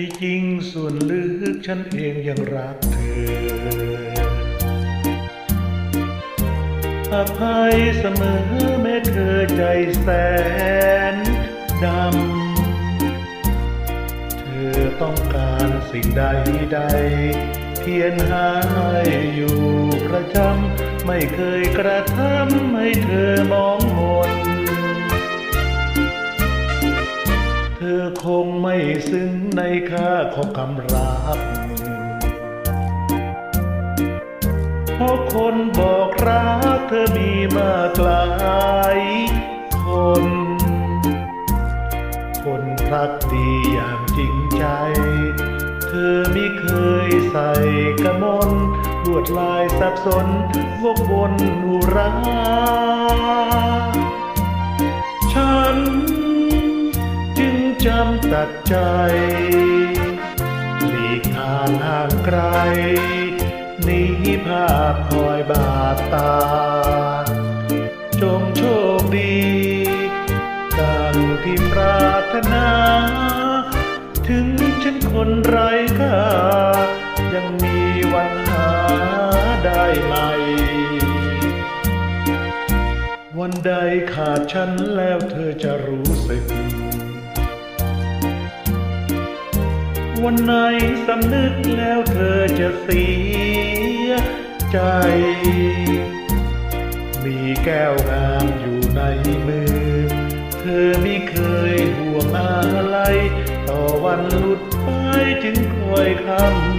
จจริงส่วนลึกฉันเองยังรักเธอ อภัยเสมอแม้เธอใจแสนดำ เธอต้องการสิ่งใดใด เพียรหาให้อยู่ประจำ ไม่เคยกระทำให้เธอมองมน ธอคงไม่ซึ้งในค่าของคำรักเพราะคนบอกรักเธอมีมากลายคน คนรักดีอย่างจริงใจ เธอไม่เคยใส่กระมนลวดลายสับสนวกวนอุรา จำตัดใจ หลีกทางห่างไกลนีภาพคอยบาดตา จงโชคดีดังที่ปรารถนา ถึงฉันคนไร้ค่า ยังมีวันหาได้ไหม วันใดขาดฉันแล้วเธอจะรู้สึก วันไหนสำนึกแล้วเธอจะเสียใจ มีแก้วงามอยู่ในมือ เธอไม่เคยห่วงอะไร ต่อวันหลุดไปจึงคอยค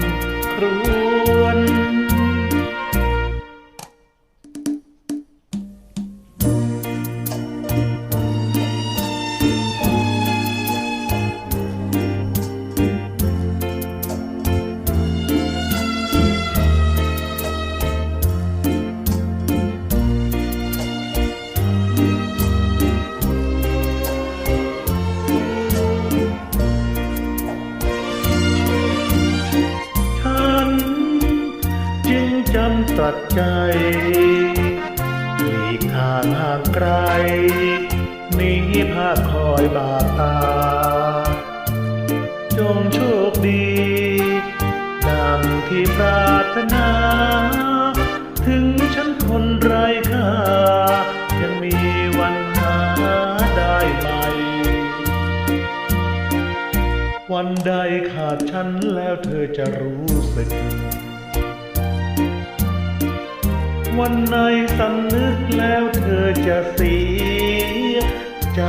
ำครู ตัดใจหลีกทางห่างไกลหนีภาพคอยบาดตา จงโชคดีดังที่ปรารถนา ถึงฉันคนไร้ค่า ยังมีวันหาได้ไหม่วันใดขาดฉันแล้วเธอจะรู้สึก วันในสำนึกแล้วเธอจะเสียใจ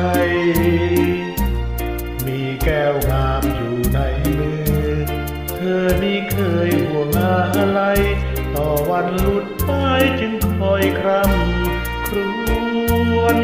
มีแก้วงามอยู่ในมือ เธอนี่เคยห่วงอะไร ต่อวันหลุดไปจึงคอยคร่ำครวญ